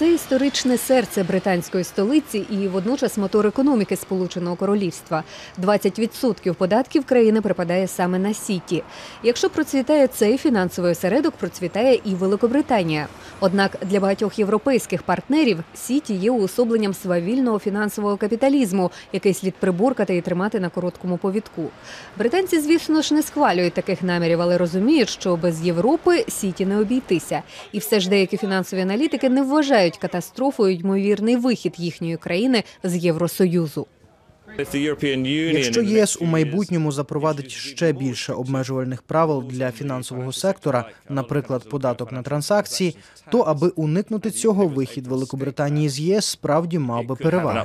Це історичне серце британської столиці і водночас мотор економіки Сполученого Королівства. 20% податків країни припадає саме на Сіті. Якщо процвітає цей фінансовий осередок, процвітає і Великобританія. Однак для багатьох європейських партнерів Сіті є уособленням свавільного фінансового капіталізму, який слід приборкати і тримати на короткому повідку. Британці, звісно ж, не схвалюють таких намірів, але розуміють, що без Європи Сіті не обійтися. І все ж деякі фінансові аналітики не вважають катастрофою ймовірний вихід їхньої країни з Євросоюзу. Якщо ЄС у майбутньому запровадить ще більше обмежувальних правил для фінансового сектора, наприклад, податок на транзакції, то аби уникнути цього, вихід Великобританії з єС справді мав би переваги.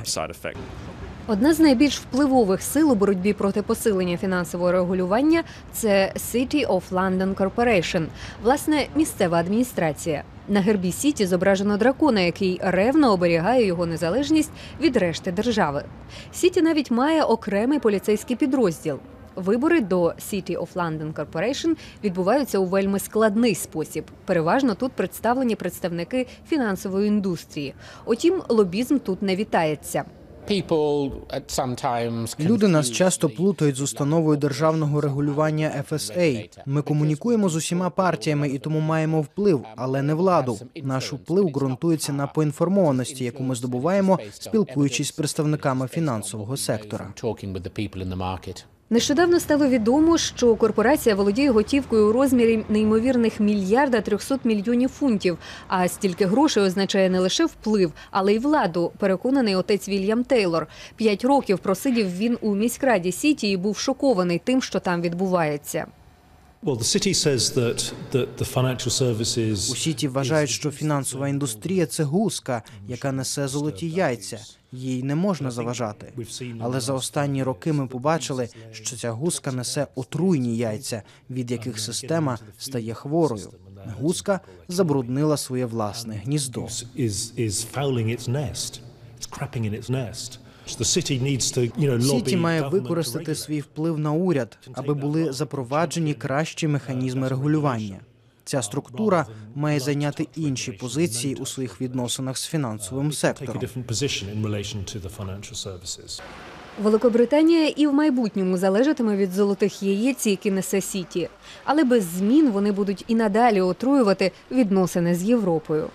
Одна з найбільш впливових сил у боротьбі проти посилення фінансового регулювання це City of London Corporation, власне, місцева адміністрація. На гербі Сіті зображено дракона, який ревно оберігає його незалежність від решти держави. Сіті навіть має окремий поліцейський підрозділ. Вибори до City of London Corporation відбуваються у вельми складний спосіб. Переважно тут представлені представники фінансової індустрії. Утім, лобізм тут не вітається. Люди нас часто плутають з установою державного регулювання FSA. Ми комунікуємо з усіма партіями і тому маємо вплив, але не владу. Наш вплив ґрунтується на поінформованості, яку ми здобуваємо, спілкуючись з представниками фінансового сектора. Нещодавно стало відомо, що корпорація володіє готівкою у розмірі неймовірних мільярда 300 мільйонів фунтів. А стільки грошей означає не лише вплив, але й владу. Переконаний отець Вільям Тейлор. П'ять років просидів він у міськраді Сіті і був шокований тим, що там відбувається. У Сіті вважають, що фінансова індустрія це гуска, яка несе золоті яйця. Їй не можна заважати. Але за останні роки ми побачили, що ця гуска несе отруйні яйця, від яких система стає хворою. Гуска забруднила своє власне гніздо. Сіті має використати свій вплив на уряд, аби були запроваджені кращі механізми регулювання. Ця структура має зайняти інші позиції у своїх відносинах з фінансовим сектором. Великобританія і в майбутньому залежатиме від золотих яєць, які несе Сіті, але без змін вони будуть і надалі отруювати відносини з Європою.